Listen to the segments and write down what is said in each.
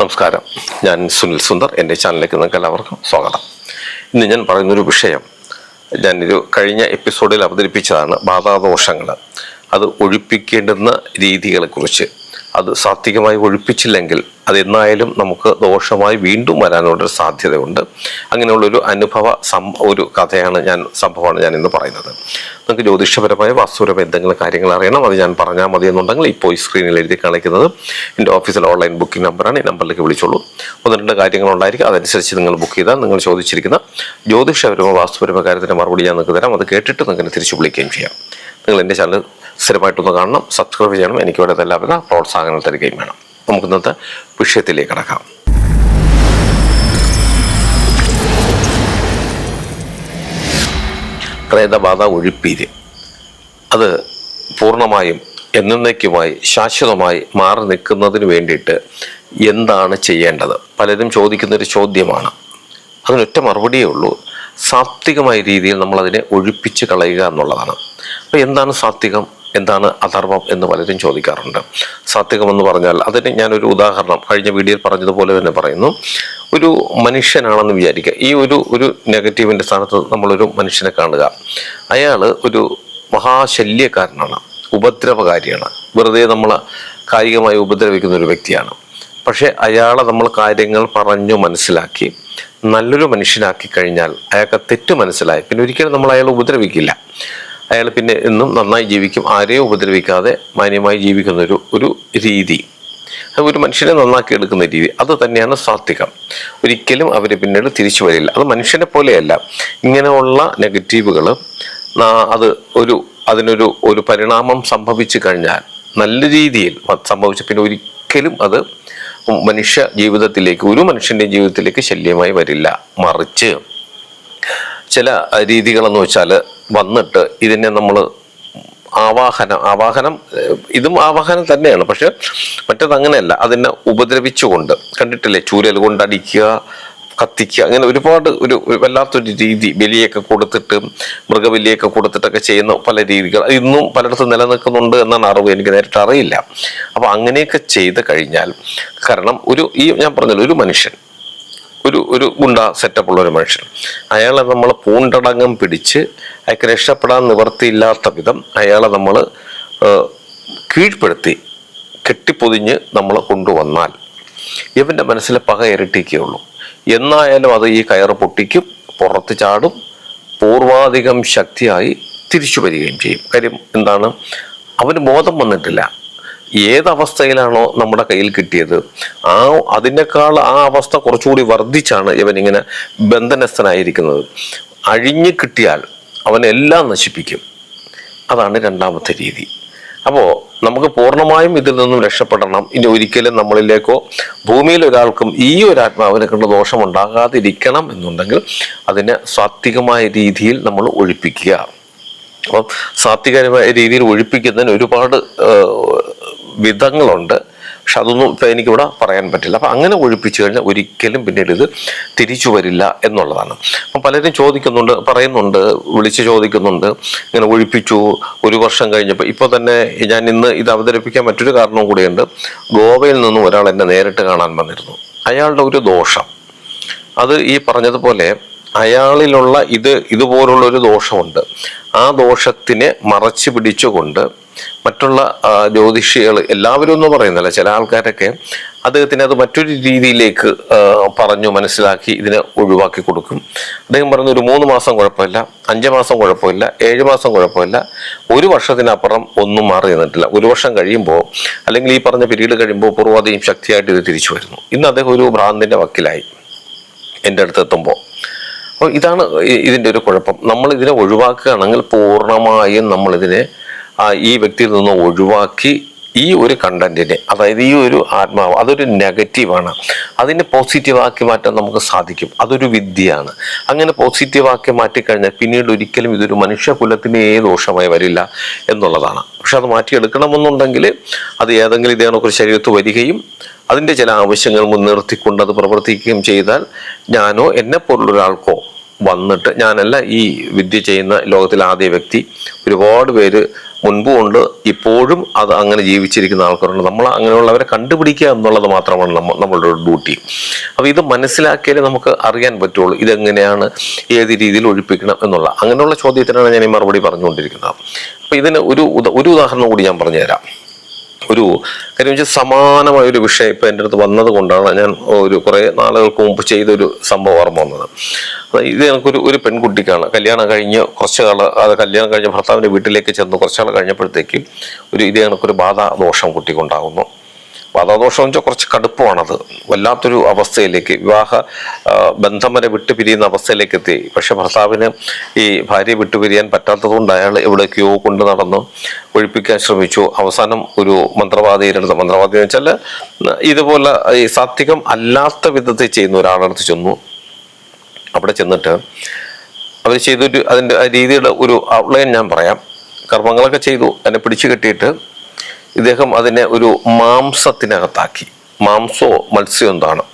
നമസ്കാരം. ഞാൻ സുനിൽ സുന്ദർ. എന്റെ ചാനലിലേക്ക് നിങ്ങൾക്ക് എല്ലാവർക്കും സ്വാഗതം. ഇന്ന് ഞാൻ പറയുന്നൊരു വിഷയം ഞാനൊരു കഴിഞ്ഞ എപ്പിസോഡിൽ അവതരിപ്പിച്ചതാണ് ബാധാദോഷങ്ങൾ. അത് ഒഴിപ്പിക്കേണ്ടുന്ന രീതികളെക്കുറിച്ച്. അത് സാത്വികമായി ഒഴിപ്പിച്ചില്ലെങ്കിൽ അതെന്നായാലും നമുക്ക് ദോഷമായി വീണ്ടും വരാനുള്ളൊരു സാധ്യതയുണ്ട്. അങ്ങനെയുള്ളൊരു അനുഭവ സം ഒരു കഥയാണ് ഞാൻ സംഭവമാണ് ഞാൻ ഇന്ന് പറയുന്നത്. നിങ്ങൾക്ക് ജ്യോതിഷപരമായ വാസ്തുപരമായ എന്തെങ്കിലും കാര്യങ്ങൾ അറിയണം. അത് ഞാൻ പറഞ്ഞാൽ മതി എന്നുണ്ടെങ്കിൽ ഇപ്പോൾ ഈ സ്ക്രീനിൽ എഴുതി കാണിക്കുന്നത് എന്റെ ഓഫീസിലെ ഓൺലൈൻ ബുക്കിംഗ് നമ്പറാണ് ഈ നമ്പറിലേക്ക് വിളിച്ചോളൂ. ഒന്ന് രണ്ട് കാര്യങ്ങളുണ്ടായിരിക്കും അതനുസരിച്ച് നിങ്ങൾ ബുക്ക് ചെയ്താൽ നിങ്ങൾ ചോദിച്ചിരിക്കുന്ന ജ്യോതിഷപരമോ വാസ്തുപരമോ കാര്യത്തിന്റെ മറുപടി ഞാൻ നിങ്ങൾക്ക് തരാം. അത് കേട്ടിട്ട് നിങ്ങൾക്ക് തിരിച്ചു വിളിക്കുകയും ചെയ്യാം. നിങ്ങൾ എന്റെ ചാനൽ സ്ഥിരമായിട്ടൊന്ന് കാണണം സബ്സ്ക്രൈബ് ചെയ്യണം എനിക്ക് വേണ്ടത് എല്ലാവിധ പ്രോത്സാഹനം തരികയും വേണം. നമുക്ക് ഇന്നത്തെ വിഷയത്തിലേക്ക് കടക്കാം. പ്രേതബാധ ഒഴിപ്പീര്. അത് പൂർണമായും എന്നേക്കുമായി ശാശ്വതമായി മാറി നിൽക്കുന്നതിന് വേണ്ടിയിട്ട് എന്താണ് ചെയ്യേണ്ടത്? പലരും ചോദിക്കുന്നൊരു ചോദ്യമാണ്. അതിനൊറ്റ മറുപടിയേ ഉള്ളൂ. സാത്വികമായ രീതിയിൽ നമ്മളതിനെ ഒഴിപ്പിച്ച് കളയുക എന്നുള്ളതാണ്. അപ്പോൾ എന്താണ് സാത്വികം? എന്താണ് അധർമ്മം എന്ന് പലരും ചോദിക്കാറുണ്ട്. സാത്വികം എന്ന് പറഞ്ഞാൽ അതിന് ഞാനൊരു ഉദാഹരണം കഴിഞ്ഞ വീഡിയോയിൽ പറഞ്ഞതുപോലെ തന്നെ പറയുന്നു. ഒരു മനുഷ്യനാണെന്ന് വിചാരിക്കുക. ഈ ഒരു ഒരു നെഗറ്റീവിന്റെ സ്ഥാനത്ത് നമ്മളൊരു മനുഷ്യനെ കാണുക. അയാൾ ഒരു മഹാശല്യക്കാരനാണ് ഉപദ്രവകാരിയാണ്. വെറുതെ നമ്മൾ കായികമായി ഉപദ്രവിക്കുന്ന ഒരു വ്യക്തിയാണ്. പക്ഷേ അയാളെ നമ്മൾ കാര്യങ്ങൾ പറഞ്ഞു മനസ്സിലാക്കി നല്ലൊരു മനുഷ്യനാക്കി കഴിഞ്ഞാൽ അയാൾക്ക് തെറ്റ് മനസ്സിലായി. പിന്നെ ഒരിക്കലും നമ്മൾ അയാളെ ഉപദ്രവിക്കില്ല. അയാൾ പിന്നെ എന്നും നന്നായി ജീവിക്കും. ആരെയും ഉപദ്രവിക്കാതെ മാന്യമായി ജീവിക്കുന്ന ഒരു ഒരു രീതി. ഒരു മനുഷ്യനെ നന്നാക്കി എടുക്കുന്ന രീതി. അത് തന്നെയാണ് സാത്വികം. ഒരിക്കലും അവർ പിന്നീട് തിരിച്ചു വരില്ല. അത് മനുഷ്യനെ പോലെയല്ല. ഇങ്ങനെയുള്ള നെഗറ്റീവുകൾ അത് ഒരു അതിനൊരു ഒരു പരിണാമം സംഭവിച്ചു കഴിഞ്ഞാൽ നല്ല രീതിയിൽ സംഭവിച്ച പിന്നെ ഒരിക്കലും അത് മനുഷ്യ ജീവിതത്തിലേക്ക് ഒരു മനുഷ്യന്റെ ജീവിതത്തിലേക്ക് ശല്യമായി വരില്ല. മറിച്ച് ചില രീതികളെന്ന് വെച്ചാൽ വന്നിട്ട് ഇതിനെ നമ്മൾ ആവാഹനം ആവാഹനം ഇതും ആവാഹനം തന്നെയാണ്. പക്ഷെ മറ്റത് അങ്ങനെയല്ല. അതിനെ ഉപദ്രവിച്ചുകൊണ്ട് കണ്ടിട്ടില്ലേ? ചൂരൽ കൊണ്ട് അടിക്കുക കത്തിക്കുക അങ്ങനെ ഒരുപാട് ഒരു വല്ലാത്തൊരു രീതി ബലിയൊക്കെ കൊടുത്തിട്ട് മൃഗബലിയൊക്കെ കൊടുത്തിട്ടൊക്കെ ചെയ്യുന്ന പല രീതികൾ. ഇന്നും പലയിടത്തും നിലനിൽക്കുന്നുണ്ട് എന്നാണ് അറിവ് എനിക്ക് നേരിട്ട് അറിയില്ല. അപ്പൊ അങ്ങനെയൊക്കെ ചെയ്ത് കഴിഞ്ഞാൽ കാരണം ഒരു ഈ ഞാൻ പറഞ്ഞല്ലോ ഒരു മനുഷ്യൻ ഒരു ഒരു ഗുണ്ട സെറ്റപ്പ് ഉള്ള ഒരു മനുഷ്യൻ. അയാളെ നമ്മൾ പൂണ്ടടങ്ങം പിടിച്ച് അയാൾക്ക് രക്ഷപ്പെടാൻ നിവർത്തിയില്ലാത്ത വിധം അയാളെ നമ്മൾ കീഴ്പ്പെടുത്തി കെട്ടിപ്പൊതിഞ്ഞ് നമ്മൾ കൊണ്ടുവന്നാൽ ഇവന്റെ മനസ്സിൽ പക ഇരട്ടിക്കുകയുള്ളൂ. എന്നായാലും അത് ഈ കയറ് പൊട്ടിക്കും പുറത്ത് ചാടും പൂർവാധികം ശക്തിയായി തിരിച്ചു വരികയും ചെയ്യും. കാര്യം എന്താണ്? അവന് ബോധം വന്നിട്ടില്ല. ഏതവസ്ഥയിലാണോ നമ്മുടെ കയ്യിൽ കിട്ടിയത്? ആ അതിനേക്കാൾ ആ അവസ്ഥ കുറച്ചുകൂടി വർദ്ധിച്ചാണ് ഇവൻ ഇങ്ങനെ ബന്ധനസ്ഥനായിരിക്കുന്നത്. അഴിഞ്ഞു കിട്ടിയാൽ അവൻ എല്ലാം നശിപ്പിക്കും. അതാണ് രണ്ടാമത്തെ രീതി. അപ്പോൾ നമുക്ക് പൂർണമായും ഇതിൽ നിന്നും രക്ഷപ്പെടണം. ഇനി ഒരിക്കലും നമ്മളിലേക്കോ ഭൂമിയിൽ ഒരാൾക്കും ഈ ഒരു ആത്മാവിനെ കൊണ്ട് ദോഷം ഉണ്ടാകാതിരിക്കണം എന്നുണ്ടെങ്കിൽ അതിനെ സാത്വികമായ രീതിയിൽ നമ്മൾ ഒഴിപ്പിക്കുക. അപ്പം സാത്വികമായ രീതിയിൽ ഒഴിപ്പിക്കുന്നതിന് ഒരുപാട് വിധങ്ങളുണ്ട്. പക്ഷെ അതൊന്നും ഇപ്പം എനിക്കിവിടെ പറയാൻ പറ്റില്ല. അപ്പം അങ്ങനെ ഒഴിപ്പിച്ചു കഴിഞ്ഞാൽ ഒരിക്കലും പിന്നീട് ഇത് തിരിച്ചു വരില്ല എന്നുള്ളതാണ്. അപ്പം പലരും ചോദിക്കുന്നുണ്ട് പറയുന്നുണ്ട് വിളിച്ച് ചോദിക്കുന്നുണ്ട്. ഇങ്ങനെ ഒഴിപ്പിച്ചു ഒരു വർഷം കഴിഞ്ഞപ്പോൾ ഇപ്പോൾ തന്നെ ഞാൻ ഇന്ന് ഇത് അവതരിപ്പിക്കാൻ മറ്റൊരു കാരണവും കൂടിയുണ്ട്. ഗോവയിൽ നിന്നും ഒരാൾ എന്നെ നേരിട്ട് കാണാൻ വന്നിരുന്നു. അയാളുടെ ഒരു ദോഷം. അത് ഈ പറഞ്ഞതുപോലെ അയാളിലുള്ള ഇത് ഇതുപോലുള്ള ഒരു ദോഷമുണ്ട്. ആ ദോഷത്തിനെ മറച്ചു പിടിച്ചുകൊണ്ട് മറ്റുള്ള ജ്യോതിഷികൾ എല്ലാവരും ഒന്നും പറയുന്നില്ല. ചില ആൾക്കാരൊക്കെ അദ്ദേഹത്തിന് അത് മറ്റൊരു രീതിയിലേക്ക് പറഞ്ഞു മനസ്സിലാക്കി ഇതിനെ ഒഴിവാക്കി കൊടുക്കും. അദ്ദേഹം പറഞ്ഞു ഒരു മൂന്ന് മാസം കുഴപ്പമില്ല അഞ്ച് മാസം കുഴപ്പമില്ല ഏഴ് മാസം കുഴപ്പമില്ല ഒരു വർഷത്തിനപ്പുറം ഒന്നും മാറി നിന്നിട്ടില്ല. ഒരു വർഷം കഴിയുമ്പോൾ അല്ലെങ്കിൽ ഈ പറഞ്ഞ പിരീഡ് കഴിയുമ്പോൾ പൂർവാധികം ശക്തിയായിട്ട് ഇത് തിരിച്ചു വരുന്നു. ഇന്ന് അദ്ദേഹം ഒരു ഭ്രാന്തിന്റെ വക്കിലായി എന്റെ അടുത്ത് എത്തുമ്പോൾ അപ്പോൾ ഇതാണ് ഇതിന്റെ ഒരു കുഴപ്പം. നമ്മൾ ഇതിനെ ഒഴിവാക്കുകയാണെങ്കിൽ പൂർണമായും ആ, ഈ വ്യക്തിയിൽ നിന്ന് ഒഴിവാക്കി ഈ ഒരു കണ്ടന്റിനെ അതായത് ഈ ഒരു ആത്മാവ് അതൊരു നെഗറ്റീവാണ് അതിനെ പോസിറ്റീവാക്കി മാറ്റാൻ നമുക്ക് സാധിക്കും. അതൊരു വിദ്യയാണ്. അങ്ങനെ പോസിറ്റീവാക്കി മാറ്റിക്കഴിഞ്ഞാൽ പിന്നീട് ഒരിക്കലും ഇതൊരു മനുഷ്യകുലത്തിനേ ദോഷമായി വരില്ല എന്നുള്ളതാണ്. പക്ഷെ അത് മാറ്റിയെടുക്കണമെന്നുണ്ടെങ്കിൽ അത് ഏതെങ്കിലും ഇതേ കണക്കൊരു ശരീരത്ത് വരികയും അതിന്റെ ചില ആവശ്യങ്ങൾ മുൻനിർത്തിക്കൊണ്ട് അത് പ്രവർത്തിക്കുകയും ചെയ്താൽ ഞാനോ ഒരാൾക്കോ വന്നിട്ട് ഞാനല്ല ഈ വിദ്യ ചെയ്യുന്ന ലോകത്തിലെ ആദ്യ വ്യക്തി. ഒരുപാട് പേര് മുൻപും ഉണ്ട് ഇപ്പോഴും അത് അങ്ങനെ ജീവിച്ചിരിക്കുന്ന ആൾക്കാരുണ്ട്. നമ്മൾ അങ്ങനെയുള്ളവരെ കണ്ടുപിടിക്കുക എന്നുള്ളത് മാത്രമാണ് നമ്മ നമ്മളുടെ ഡ്യൂട്ടി അപ്പോൾ ഇത് മനസ്സിലാക്കിയാലേ നമുക്ക് അറിയാൻ പറ്റുള്ളൂ ഇതെങ്ങനെയാണ് ഏത് രീതിയിൽ ഒഴിപ്പിക്കണം എന്നുള്ള. അങ്ങനെയുള്ള ചോദ്യത്തിനാണ് ഞാൻ ഈ മറുപടി പറഞ്ഞുകൊണ്ടിരിക്കുന്നത്. അപ്പോൾ ഇതിന് ഒരു ഒരു ഉദാഹരണം കൂടി ഞാൻ പറഞ്ഞുതരാം. ഒരു കാര്യം വെച്ചാൽ സമാനമായ ഒരു വിഷയം ഇപ്പം എന്റെ അടുത്ത് വന്നത് കൊണ്ടാണ് ഞാൻ ഒരു കുറേ നാളുകൾക്ക് മുമ്പ് ചെയ്തൊരു സംഭവം ഓർമ്മ വന്നത്. ഇത് എനിക്കൊരു ഒരു പെൺകുട്ടിക്കാണ്. കല്യാണം കഴിഞ്ഞ് കുറച്ച് കാലം അത് കല്യാണം കഴിഞ്ഞ് ഭർത്താവിന്റെ വീട്ടിലേക്ക് ചെന്ന് കുറച്ച് നാൾ കഴിഞ്ഞപ്പോഴത്തേക്ക് ഒരു ഇത് ബാധാ ദോഷം കുട്ടിക്കുണ്ടാകുന്നു. എന്ന് വെച്ചാൽ കുറച്ച് കടുപ്പമാണത്. വല്ലാത്തൊരു അവസ്ഥയിലേക്ക് വിവാഹ ബന്ധം വരെ വിട്ടുപിരിയുന്ന അവസ്ഥയിലേക്ക് എത്തി. പക്ഷെ ഭർത്താവിന് ഈ ഭാര്യയെ വിട്ടുപിരിയാൻ പറ്റാത്തതുകൊണ്ട് അയാൾ എവിടേക്കോ കൊണ്ട് നടന്ന് ഒഴിപ്പിക്കാൻ ശ്രമിച്ചു. അവസാനം ഒരു മന്ത്രവാദിയുടെ അടുത്ത് മന്ത്രവാദി എന്ന് വെച്ചാൽ ഇതുപോലെ ഈ സാത്വികം അല്ലാത്ത വിധത്തിൽ ചെയ്യുന്ന ഒരാളടുത്ത് ചെന്നു. അവിടെ ചെന്നിട്ട് അവർ ചെയ്തൊരു അതിന്റെ രീതിയുടെ ഒരു ഔട്ട്ലൈൻ ഞാൻ പറയാം. കർമ്മങ്ങളൊക്കെ ചെയ്തു. എന്നെ പിടിച്ചു കെട്ടിയിട്ട് ഇദ്ദേഹം അതിനെ ഒരു മാംസത്തിനകത്താക്കി. മാംസോ മത്സ്യം എന്താണ്?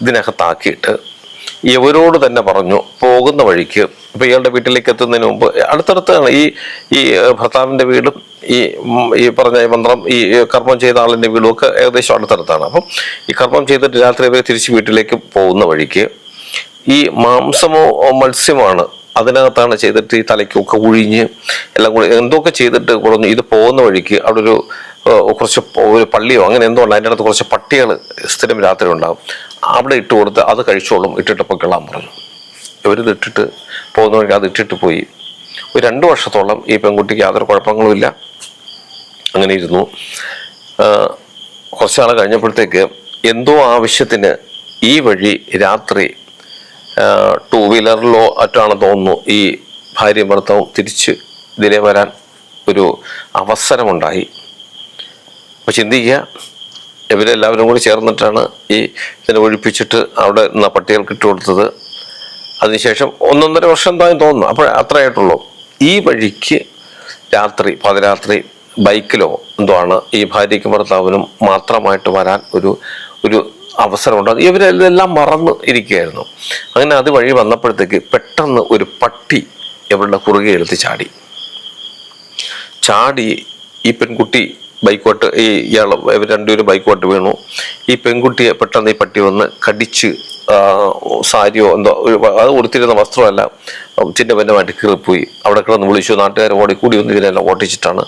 ഇതിനകത്താക്കിയിട്ട് ഇവരോട് തന്നെ പറഞ്ഞു പോകുന്ന വഴിക്ക് ഇപ്പൊ ഇയാളുടെ വീട്ടിലേക്ക് എത്തുന്നതിന് മുമ്പ് അടുത്തടുത്താണ് ഈ ഈ ഭർത്താവിന്റെ വീടും ഈ ഈ പറഞ്ഞ മന്ത്രം ഈ കർമ്മം ചെയ്ത ആളിന്റെ വീടും ഒക്കെ ഏകദേശം അടുത്തടുത്താണ്. അപ്പം ഈ കർമ്മം ചെയ്തിട്ട് രാത്രി വരെ തിരിച്ച് വീട്ടിലേക്ക് പോകുന്ന വഴിക്ക് ഈ മാംസമോ മത്സ്യമാണ് അതിനകത്താണ് ചെയ്തിട്ട് ഈ തലയ്ക്കൊക്കെ ഒഴിഞ്ഞ് എല്ലാം കൂടി എന്തൊക്കെ ചെയ്തിട്ട് കുറഞ്ഞു ഇത് പോകുന്ന വഴിക്ക് അവിടെ ഒരു കുറച്ച് ഒരു പള്ളിയോ അങ്ങനെ എന്തോ ഉണ്ട് അതിന്റെ അടുത്ത് കുറച്ച് പട്ടികൾ സ്ഥിരം രാത്രി ഉണ്ടാകും. അവിടെ ഇട്ട് കൊടുത്ത് അത് കഴിച്ചോളും ഇട്ടിട്ട് പൊക്കളാൻ പറഞ്ഞു. ഇവരിത് ഇട്ടിട്ട് പോകുന്ന അത് ഇട്ടിട്ട് പോയി. ഒരു രണ്ട് വർഷത്തോളം ഈ പെൺകുട്ടിക്ക് യാതൊരു കുഴപ്പങ്ങളുമില്ല. അങ്ങനെ ഇരുന്നു. ആ, കുറച്ച് നാൾ കഴിഞ്ഞപ്പോഴത്തേക്ക് എന്തോ ആവശ്യത്തിന് ഈ വഴി രാത്രി ടൂ വീലറിലോ മറ്റാണ് തോന്നുന്നു ഈ ഭാര്യയും ഭർത്താവും തിരിച്ച് ഇതിലേ വരാൻ ഒരു അവസരമുണ്ടായി. അപ്പോൾ ചിന്തിക്കുക. ഇവരെല്ലാവരും കൂടി ചേർന്നിട്ടാണ് ഈ ഇതിനെ ഒഴിപ്പിച്ചിട്ട് അവിടെ നിന്ന് പട്ടികൾക്ക് ഇട്ട് കൊടുത്തത്. അതിനുശേഷം ഒന്നൊന്നര വർഷം എന്തായാലും തോന്നുന്നു. അപ്പോൾ അത്രയായിട്ടുള്ളൂ ഈ വഴിക്ക് രാത്രി പാതിരാത്രി ബൈക്കിലോ എന്തോ ആണ് ഈ ഭാര്യയ്ക്കും ഭർത്താവിനും മാത്രമായിട്ട് വരാൻ ഒരു ഒരു അവസരമുണ്ട്. ഇവരെല്ലാം മറന്ന് ഇരിക്കുകയായിരുന്നു. അങ്ങനെ അത് വഴി വന്നപ്പോഴത്തേക്ക് പെട്ടെന്ന് ഒരു പട്ടി ഇവരുടെ കുറുകെ എടുത്ത് ചാടി. ചാടി ഈ പെൺകുട്ടി ബൈക്കോട്ട് ഈ ഇയാൾ ഇവർ രണ്ടുപേരും ബൈക്കോട്ട് വീണു. ഈ പെൺകുട്ടിയെ പെട്ടെന്ന് ഈ പട്ടി വന്ന് കടിച്ച് സാരിയോ എന്തോ അത് ഉടുത്തിരുന്ന വസ്ത്രമല്ല ചിഹ്നപന്നമായിട്ട് കീറിപ്പോയി. അവിടെ കിടന്ന് വിളിച്ചു. നാട്ടുകാർ ഓടി കൂടി വന്ന് ഇവരെല്ലാം ഓട്ടിച്ചിട്ടാണ്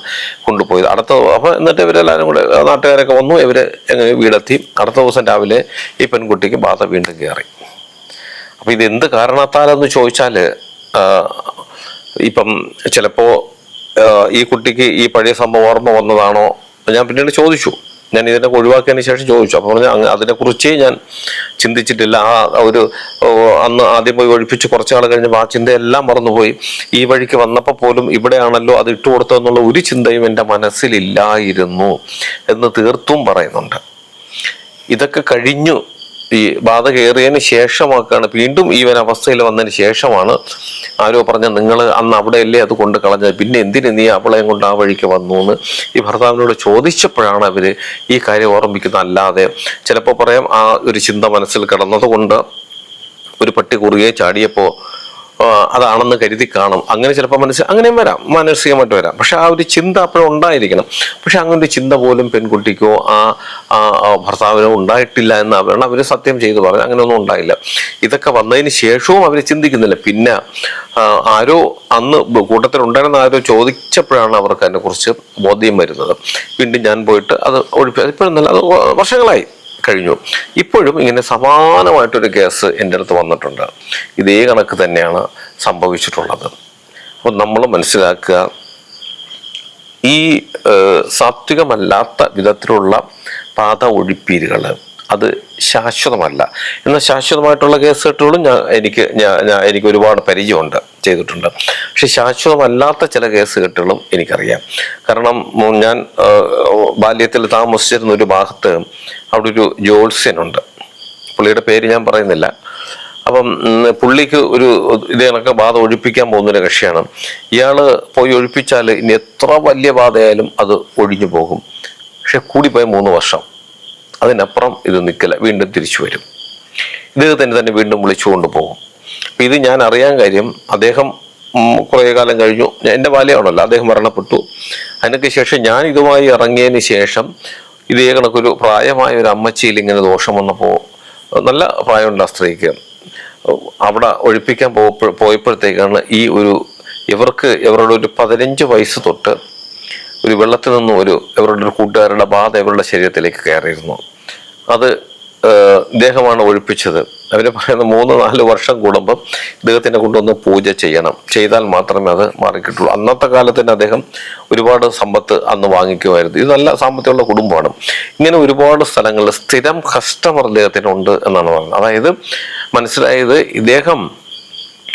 കൊണ്ടുപോയത്. അടുത്ത അപ്പോൾ എന്നിട്ട് ഇവരെല്ലാവരും കൂടെ നാട്ടുകാരൊക്കെ വന്നു. എങ്ങനെ വീടെത്തി. അടുത്ത ദിവസം രാവിലെ ഈ പെൺകുട്ടിക്ക് ബാധ വീണ്ടും കയറി. അപ്പൊ ഇത് എന്ത് കാരണത്താലെന്ന് ചോദിച്ചാൽ ഇപ്പം ചിലപ്പോ ഈ കുട്ടിക്ക് ഈ പഴയ സംഭവം ഓർമ്മ വന്നതാണോ ഞാൻ പിന്നീട് ചോദിച്ചു. ഞാൻ ഇതിനെ ഒഴിവാക്കിയതിന് ശേഷം ചോദിച്ചു. അപ്പോൾ പറഞ്ഞു "അങ്ങ് അതിനെക്കുറിച്ചേ ഞാൻ ചിന്തിച്ചിട്ടില്ല. ആ ഒരു അന്ന് ആദ്യം പോയി ഒഴിപ്പിച്ച് കുറച്ച് നാൾ കഴിഞ്ഞപ്പോൾ ആ ചിന്തയെല്ലാം മറന്നുപോയി. ഈ വഴിക്ക് വന്നപ്പോൾ പോലും ഇവിടെയാണല്ലോ അത് ഇട്ടു കൊടുത്തതെന്നുള്ള ഒരു ചിന്തയും എന്റെ മനസ്സിലില്ലായിരുന്നു എന്ന് തീർത്തും പറയുന്നുണ്ട്. ഇതൊക്കെ കഴിഞ്ഞു. ഈ ബാധ കയറിയതിന് ശേഷമാക്കാണ് വീണ്ടും ഈ ഒരു അവസ്ഥയിൽ വന്നതിന് ശേഷമാണ് ആരോ പറഞ്ഞ നിങ്ങൾ അന്ന് അവിടെ അവിടെയല്ലേ അത് കൊണ്ട് കളഞ്ഞത്? പിന്നെ എന്തിനു നീ അവളെയും കൊണ്ട് ആ വഴിക്ക് വന്നു? എന്ന് ഈ ഭർത്താവിനോട് ചോദിച്ചപ്പോഴാണ് അവർ ഈ കാര്യം ഓർമ്മിക്കുന്നത്. അല്ലാതെ ചിലപ്പോൾ പറയാം ആ ഒരു ചിന്ത മനസ്സിൽ കിടന്നതുകൊണ്ട് ഒരു പട്ടി കുറുകെ ചാടിയപ്പോൾ അതാണെന്ന് കരുതി കാണും. അങ്ങനെ ചിലപ്പോൾ മനസ്സിൽ അങ്ങനെയും വരാം മാനസികമായിട്ട് വരാം. പക്ഷെ ആ ഒരു ചിന്ത അപ്പോഴും ഉണ്ടായിരിക്കണം. പക്ഷെ അങ്ങനെ ഒരു ചിന്ത പോലും പെൺകുട്ടിക്കോ ആ ഭർത്താവിനോ ഉണ്ടായിട്ടില്ല എന്ന് അവരാണ് അവർ സത്യം ചെയ്തു പറഞ്ഞു അങ്ങനെയൊന്നും ഉണ്ടായില്ല. ഇതൊക്കെ വന്നതിന് ശേഷവും അവർ ചിന്തിക്കുന്നില്ല. പിന്നെ ആരോ അന്ന് കൂട്ടത്തിലുണ്ടായിരുന്ന ആരോ ചോദിച്ചപ്പോഴാണ് അവർക്ക് അതിനെക്കുറിച്ച് ബോധ്യം വരുന്നത്. വീണ്ടും ഞാൻ പോയിട്ട് അത് ഒഴിപ്പി ഇപ്പോഴൊന്നല്ല നല്ല അത് വർഷങ്ങളായി. കഴിഞ്ഞു. ഇപ്പോഴും ഇങ്ങനെ സമാനമായിട്ടൊരു കേസ് എന്റെ അടുത്ത് വന്നിട്ടുണ്ട്. ഇതേ കണക്ക് തന്നെയാണ് സംഭവിച്ചിട്ടുള്ളത്. അപ്പോൾ നമ്മൾ മനസ്സിലാക്കുക ഈ സാത്വികമല്ലാത്ത വിധത്തിലുള്ള പാത ഒഴിപ്പീരുകൾ അത് ശാശ്വതമല്ല. എന്നാൽ ശാശ്വതമായിട്ടുള്ള കേസ് കേട്ടുകളും ഞാൻ എനിക്ക് ഞാൻ എനിക്ക് ഒരുപാട് പരിചയമുണ്ട് ചെയ്തിട്ടുണ്ട്. പക്ഷെ ശാശ്വതമല്ലാത്ത ചില കേസ് കേട്ടുകളും എനിക്കറിയാം. കാരണം ഞാൻ ബാല്യത്തിൽ താമസിച്ചിരുന്ന ഒരു ഭാഗത്ത് അവിടെ ഒരു ജ്യോത്സ്യനുണ്ട് പുള്ളിയുടെ പേര് ഞാൻ പറയുന്നില്ല. അപ്പം പുള്ളിക്ക് ഒരു ഇതേ കണക്ക് ബാധ ഒഴിപ്പിക്കാൻ പോകുന്നൊരു കക്ഷിയാണ്. ഇയാൾ പോയി ഒഴിപ്പിച്ചാൽ ഇനി എത്ര വലിയ ബാധയായാലും അത് ഒഴിഞ്ഞു പോകും. പക്ഷെ കൂടിപ്പോയ മൂന്ന് വർഷം. അതിനപ്പുറം ഇത് നിൽക്കില്ല വീണ്ടും തിരിച്ചു വരും. ഇദ്ദേഹത്തിന് തന്നെ വീണ്ടും വിളിച്ചുകൊണ്ട് പോകും ഇത് ഞാൻ അറിയാൻ കാര്യം അദ്ദേഹം കുറേ കാലം കഴിഞ്ഞു. എന്റെ ബാല്യമാണല്ലോ അദ്ദേഹം മരണപ്പെട്ടു. അതിനൊക്കെ ശേഷം ഞാൻ ഇതുമായി ഇറങ്ങിയതിന് ശേഷം ഇതേ കണക്കൊരു പ്രായമായ ഒരു അമ്മച്ചിയിൽ ഇങ്ങനെ ദോഷം വന്നപ്പോൾ നല്ല പ്രായമുണ്ട് ആ സ്ത്രീക്ക്. അവിടെ ഒഴിപ്പിക്കാൻ പോയപ്പോൾ പോയപ്പോഴത്തേക്കാണ് ഈ ഒരു ഇവർക്ക് ഇവരുടെ ഒരു പതിനഞ്ച് വയസ്സ് തൊട്ട് ഒരു വെള്ളത്തിൽ നിന്നും ഒരു ഇവരുടെ ഒരു കൂട്ടുകാരുടെ ബാധ ഇവരുടെ ശരീരത്തിലേക്ക് കയറിയിരുന്നു. അത് ഇദ്ദേഹമാണ് ഒഴിപ്പിച്ചത്. അവർ പറയുന്ന മൂന്ന് നാല് വർഷം കൂടുമ്പം ഇദ്ദേഹത്തിനെ കൊണ്ടുവന്ന് പൂജ ചെയ്യണം. ചെയ്താൽ മാത്രമേ അത് മാറിക്കിട്ടുള്ളൂ. അന്നത്തെ കാലത്ത് തന്നെ അദ്ദേഹം ഒരുപാട് സമ്പത്ത് അന്ന് വാങ്ങിക്കുമായിരുന്നു. ഇത് നല്ല സാമ്പത്തികമുള്ള കുടുംബമാണ്. ഇങ്ങനെ ഒരുപാട് സ്ഥലങ്ങളിൽ സ്ഥിരം കസ്റ്റമർ ഇദ്ദേഹത്തിനുണ്ട് എന്നാണ് പറയുന്നത്. അതായത് മനസ്സിലായത് ഇദ്ദേഹം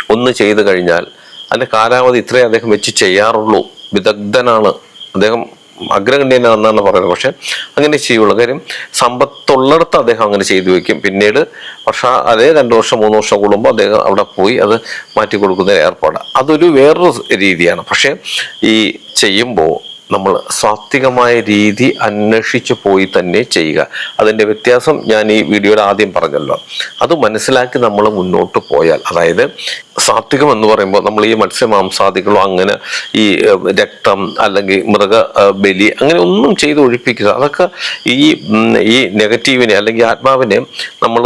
ഒന്ന് ചെയ്തു കഴിഞ്ഞാൽ അതിന്റെ കാലാവധി ഇത്രയും അദ്ദേഹം വെച്ച് ചെയ്യാറുള്ളൂ. വിദഗ്ധനാണ്. അദ്ദേഹം അഗ്രഗണ്യനാണെന്നാണ് പറയുന്നത്. പക്ഷെ അങ്ങനെ ചെയ്യുള്ളൂ. കാര്യം സമ്പത്തുള്ളിടത്ത് അദ്ദേഹം അങ്ങനെ ചെയ്തു വെക്കും പിന്നീട് പക്ഷേ അതേ രണ്ട് വർഷം മൂന്ന് വർഷം കൂടുമ്പോൾ അദ്ദേഹം അവിടെ പോയി അത് മാറ്റി കൊടുക്കുന്ന ഏർപ്പാട്. അതൊരു വേറൊരു രീതിയാണ്. പക്ഷേ ഈ ചെയ്യുമ്പോൾ നമ്മൾ സാത്വികമായ രീതി അന്വേഷിച്ച് പോയി തന്നെ ചെയ്യുക. അതിന്റെ വ്യത്യാസം ഞാൻ ഈ വീഡിയോയുടെ ആദ്യം പറഞ്ഞല്ലോ. അത് മനസ്സിലാക്കി നമ്മൾ മുന്നോട്ട് പോയാൽ അതായത് സാത്വികം എന്ന് പറയുമ്പോൾ നമ്മൾ ഈ മത്സ്യമാംസാദികളോ അങ്ങനെ ഈ രക്തം അല്ലെങ്കിൽ മൃഗ ബലി അങ്ങനെ ഒന്നും ചെയ്ത് ഒഴിപ്പിക്കുക. അതൊക്കെ ഈ ഈ നെഗറ്റീവിനെ അല്ലെങ്കിൽ ആത്മാവിനെ നമ്മൾ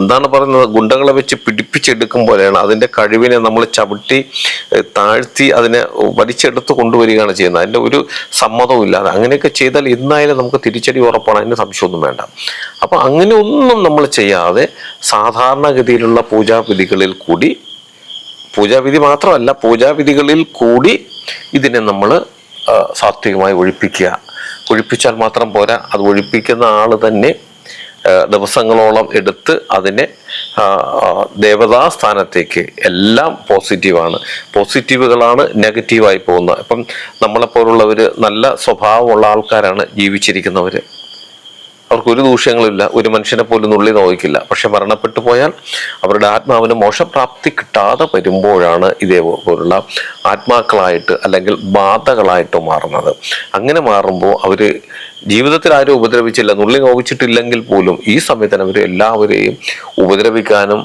എന്താണ് പറയുന്നത്? ഗുണ്ടകളെ വെച്ച് പിടിപ്പിച്ചെടുക്കും പോലെയാണ്. അതിന്റെ കഴിവിനെ നമ്മൾ ചവിട്ടി താഴ്ത്തി അതിനെ വലിച്ചെടുത്ത് കൊണ്ടുവരികയാണ് ചെയ്യുന്നത്. അതിന്റെ ഒരു സമ്മതവും ഇല്ലാതെ. അങ്ങനെയൊക്കെ ചെയ്താൽ ഇന്നായാലും നമുക്ക് തിരിച്ചടി ഉറപ്പാണ്. അതിന് സംശയമൊന്നും വേണ്ട. അപ്പോൾ അങ്ങനെ ഒന്നും നമ്മൾ ചെയ്യാതെ സാധാരണഗതിയിലുള്ള പൂജാവിധികളിൽ കൂടി പൂജാവിധി മാത്രമല്ല പൂജാവിധികളിൽ കൂടി ഇതിനെ നമ്മൾ സാത്വികമായി ഒഴിപ്പിക്കുക. ഒഴിപ്പിച്ചാൽ മാത്രം പോരാ. അത് ഒഴിപ്പിക്കുന്ന ആൾ തന്നെ ദിവസങ്ങളോളം എടുത്ത് അതിനെ ദേവതാ സ്ഥാനത്തേക്ക് എല്ലാം പോസിറ്റീവാണ്. പോസിറ്റീവുകളാണ് നെഗറ്റീവായി പോകുന്നത്. ഇപ്പം നമ്മളെപ്പോലുള്ളവർ നല്ല സ്വഭാവമുള്ള ആൾക്കാരാണ് ജീവിച്ചിരിക്കുന്നവർ അവർക്ക് ഒരു ദൂഷ്യങ്ങളില്ല ഒരു മനുഷ്യനെ പോലും നുള്ളി നോക്കില്ല പക്ഷെ മരണപ്പെട്ടു പോയാൽ അവരുടെ ആത്മാവിന് മോശപ്രാപ്തി കിട്ടാതെ വരുമ്പോഴാണ് ഇതേപോലുള്ള ആത്മാക്കളായിട്ട് അല്ലെങ്കിൽ ബാധകളായിട്ട് മാറുന്നത്. അങ്ങനെ മാറുമ്പോൾ അവർ ജീവിതത്തിൽ ആരും ഉപദ്രവിച്ചില്ല നുള്ളി നോവിച്ചിട്ടില്ലെങ്കിൽ പോലും ഈ സമയത്തിന് അവർ എല്ലാവരെയും ഉപദ്രവിക്കാനും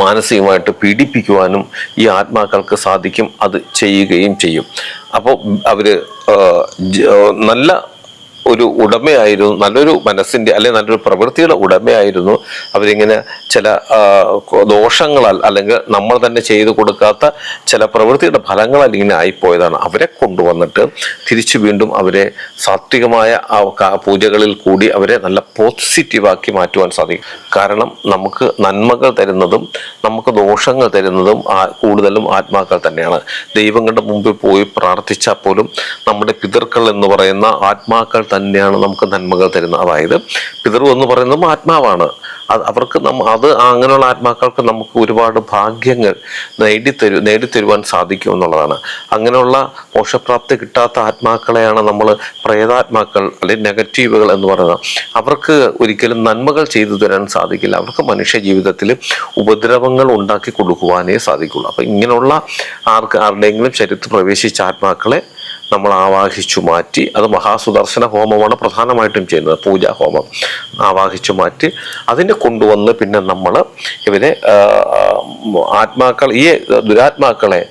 മാനസികമായിട്ട് പീഡിപ്പിക്കുവാനും ഈ ആത്മാക്കൾക്ക് സാധിക്കും അത് ചെയ്യുകയും ചെയ്യും. അപ്പോൾ ആ, നല്ല ഒരു ഉടമയായിരുന്നു നല്ലൊരു മനസ്സിന്റെ അല്ലെ നല്ലൊരു പ്രവൃത്തിയുടെ ഉടമയായിരുന്നു. അവരിങ്ങനെ ചില ദോഷങ്ങളാൽ അല്ലെങ്കിൽ നമ്മൾ തന്നെ ചെയ്തു കൊടുക്കാത്ത ചില പ്രവൃത്തിയുടെ ഫലങ്ങളാൽ ഇങ്ങനെ ആയിപ്പോയതാണ്. അവരെ കൊണ്ടുവന്നിട്ട് തിരിച്ചു വീണ്ടും അവരെ സാത്വികമായ പൂജകളിൽ കൂടി അവരെ നല്ല പോസിറ്റീവാക്കി മാറ്റുവാൻ സാധിക്കും. കാരണം നമുക്ക് നന്മകൾ തരുന്നതും നമുക്ക് ദോഷങ്ങൾ തരുന്നതും കൂടുതലും ആത്മാക്കൾ തന്നെയാണ്. ദൈവങ്ങളുടെ മുമ്പിൽ പോയി പ്രാർത്ഥിച്ചാൽ പോലും നമ്മുടെ പിതൃക്കൾ എന്ന് പറയുന്ന ആത്മാക്കൾ തന്നെയാണ് നമുക്ക് നന്മകൾ തരുന്നത് അതായത് പിതൃ എന്ന് പറയുന്നതും ആത്മാവാണ്. അവർക്ക് നമ്മ അത് അങ്ങനെയുള്ള ആത്മാക്കൾക്ക് നമുക്ക് ഒരുപാട് ഭാഗ്യങ്ങൾ നേടിത്തരു നേടിത്തരുവാൻ സാധിക്കും എന്നുള്ളതാണ്. അങ്ങനെയുള്ള മോശപ്രാപ്തി കിട്ടാത്ത ആത്മാക്കളെയാണ് നമ്മൾ പ്രേതാത്മാക്കൾ അല്ലെങ്കിൽ നെഗറ്റീവുകൾ എന്ന് പറയുന്നത്. അവർക്ക് ഒരിക്കലും നന്മകൾ ചെയ്തു തരാൻ സാധിക്കില്ല. അവർക്ക് മനുഷ്യ ജീവിതത്തിൽ ഉപദ്രവങ്ങൾ ഉണ്ടാക്കി കൊടുക്കുവാനേ സാധിക്കുള്ളൂ. അപ്പം ഇങ്ങനെയുള്ള ആർക്ക് ആരുടെയെങ്കിലും ശരീരത്തിൽ പ്രവേശിച്ച ആത്മാക്കളെ നമ്മൾ ആവാഹിച്ചു മാറ്റി അത് മഹാസുദർശന ഹോമമാണ് പ്രധാനമായിട്ടും ചെയ്യുന്നത് പൂജാ ഹോമം. ആവാഹിച്ചു മാറ്റി അതിനെ കൊണ്ടുവന്ന് പിന്നെ നമ്മൾ ഇവരെ ആത്മാക്കൾ ഈ ദുരാത്മാക്കളെ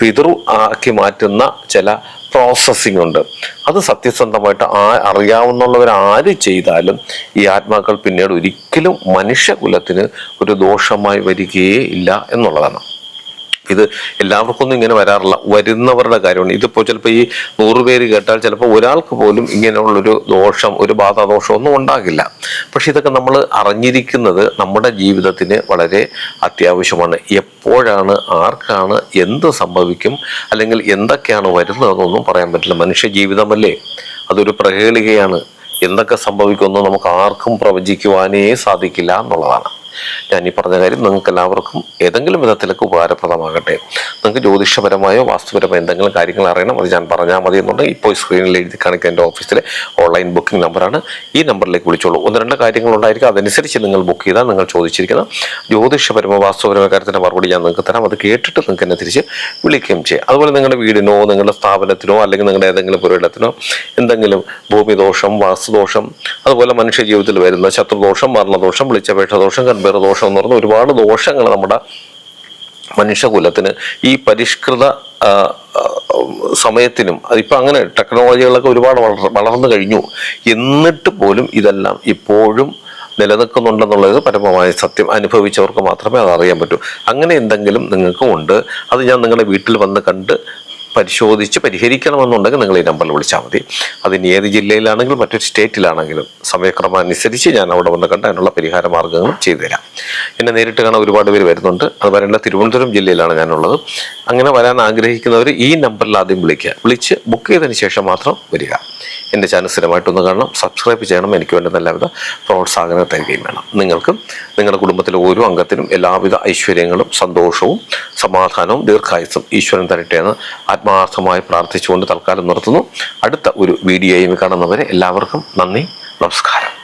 പിതൃ ആക്കി മാറ്റുന്ന ചില പ്രോസസ്സിംഗ് ഉണ്ട്. അത് സത്യസന്ധമായിട്ട് ആ അറിയാവുന്നുള്ളവർ ആര് ചെയ്താലും ഈ ആത്മാക്കൾ പിന്നീട് ഒരിക്കലും മനുഷ്യകുലത്തിന് ഒരു ദോഷമായി വരികയേ ഇല്ല എന്നുള്ളതാണ്. ഇത് എല്ലാവർക്കൊന്നും ഇങ്ങനെ വരാറില്ല. വരുന്നവരുടെ കാര്യമാണ്. ഇതിപ്പോൾ ചിലപ്പോൾ ഈ നൂറ് പേര് കേട്ടാൽ ചിലപ്പോൾ ഒരാൾക്ക് പോലും ഇങ്ങനെയുള്ളൊരു ദോഷം ഒരു ബാധാദോഷം ഒന്നും ഉണ്ടാകില്ല. പക്ഷെ ഇതൊക്കെ നമ്മൾ അറിഞ്ഞിരിക്കുന്നത് നമ്മുടെ ജീവിതത്തിന് വളരെ അത്യാവശ്യമാണ്. എപ്പോഴാണ് ആർക്കാണ് എന്ത് സംഭവിക്കും അല്ലെങ്കിൽ എന്തൊക്കെയാണ് വരുന്നതെന്നൊന്നും പറയാൻ പറ്റില്ല. മനുഷ്യ ജീവിതമല്ലേ? അതൊരു പ്രഹേളികയാണ്. എന്തൊക്കെ സംഭവിക്കുമെന്ന് നമുക്ക് ആർക്കും പ്രവചിക്കുവാനേ സാധിക്കില്ല എന്നുള്ളതാണ്. ഞാൻ ഈ പറഞ്ഞ കാര്യം നിങ്ങൾക്ക് എല്ലാവർക്കും ഏതെങ്കിലും വിധത്തിലേക്ക് ഉപകാരപ്രദമാകട്ടെ. നിങ്ങൾക്ക് ജ്യോതിഷപരമായോ വാസ്തുപരമായോ എന്തെങ്കിലും കാര്യങ്ങൾ അറിയണം അത് ഞാൻ പറഞ്ഞാൽ മതി എന്നുണ്ടെങ്കിൽ ഇപ്പോൾ സ്ക്രീനിൽ എഴുതി കാണിക്കുക എന്റെ ഓഫീസിലെ ഓൺലൈൻ ബുക്കിംഗ് നമ്പറാണ് ഈ നമ്പറിലേക്ക് വിളിച്ചോളൂ. ഒന്ന് രണ്ട് കാര്യങ്ങൾ ഉണ്ടായിരിക്കും അതനുസരിച്ച് നിങ്ങൾ ബുക്ക് ചെയ്താൽ നിങ്ങൾ ചോദിച്ചിരിക്കുന്ന ജ്യോതിഷപരമോ വാസ്തുപരമോ കാര്യത്തിന്റെ മറുപടി ഞാൻ നിങ്ങൾക്ക് തരാം. അത് കേട്ടിട്ട് നിങ്ങൾക്ക് എന്നെ തിരിച്ച് വിളിക്കുകയും ചെയ്യാം. അതുപോലെ നിങ്ങളുടെ വീടിനോ നിങ്ങളുടെ സ്ഥാപനത്തിനോ അല്ലെങ്കിൽ നിങ്ങളുടെ ഏതെങ്കിലും പുരയിടത്തിനോ എന്തെങ്കിലും ഭൂമിദോഷം വാസ്തുദോഷം അതുപോലെ മനുഷ്യ ജീവിതത്തിൽ വരുന്ന ശത്രുദോഷം മരണദോഷം വിളിച്ചപേക്ഷ ദോഷം ഗർഭദോഷം എന്ന് പറഞ്ഞ ഒരുപാട് ദോഷങ്ങൾ നമ്മുടെ മനുഷ്യകുലത്തിന് ഈ പരിഷ്കൃത സമയത്തിനും അതിപ്പോൾ അങ്ങനെ ടെക്നോളജികളൊക്കെ ഒരുപാട് വളർ വളർന്നു കഴിഞ്ഞു. എന്നിട്ട് പോലും ഇതെല്ലാം ഇപ്പോഴും നിലനിൽക്കുന്നുണ്ടെന്നുള്ളത് പരമമായ സത്യം. അനുഭവിച്ചവർക്ക് മാത്രമേ അത് അറിയാൻ പറ്റൂ. അങ്ങനെ എന്തെങ്കിലും നിങ്ങൾക്കും ഉണ്ട്. അത് ഞാൻ നിങ്ങളുടെ വീട്ടിൽ വന്ന് കണ്ട് പരിശോധിച്ച് പരിഹരിക്കണമെന്നുണ്ടെങ്കിൽ നിങ്ങൾ ഈ നമ്പറിൽ വിളിച്ചാൽ മതി. അതിന് ഏത് ജില്ലയിലാണെങ്കിലും മറ്റൊരു സ്റ്റേറ്റിലാണെങ്കിലും സമയക്രമം അനുസരിച്ച് ഞാൻ അവിടെ വന്ന് കണ്ട് അതിനുള്ള പരിഹാര മാർഗങ്ങളും ചെയ്തു തരാം. എന്നെ നേരിട്ട് കാണാൻ ഒരുപാട് പേര് വരുന്നുണ്ട്. അത് വരേണ്ട തിരുവനന്തപുരം ജില്ലയിലാണ് ഞാനുള്ളത്. അങ്ങനെ വരാൻ ആഗ്രഹിക്കുന്നവർ ഈ നമ്പറിൽ ആദ്യം വിളിക്കുക. വിളിച്ച് ബുക്ക് ചെയ്തതിന് ശേഷം മാത്രം വരിക. എന്റെ ചാനൽ സ്ഥിരമായിട്ടൊന്ന് കാണണം. സബ്സ്ക്രൈബ് ചെയ്യണം. എനിക്ക് വേണ്ട എല്ലാവിധ പ്രോത്സാഹനം തരികയും വേണം. നിങ്ങൾക്കും നിങ്ങളുടെ കുടുംബത്തിലെ ഓരോ അംഗത്തിനും എല്ലാവിധ ഐശ്വര്യങ്ങളും സന്തോഷവും സമാധാനവും ദീർഘായുസും ഈശ്വരൻ തരട്ടെ എന്ന് ആത്മാർത്ഥമായി പ്രാർത്ഥിച്ചുകൊണ്ട് തൽക്കാലം നിർത്തുന്നു. അടുത്ത ഒരു വീഡിയോയും കാണുന്നവരെ എല്ലാവർക്കും നന്ദി നമസ്കാരം.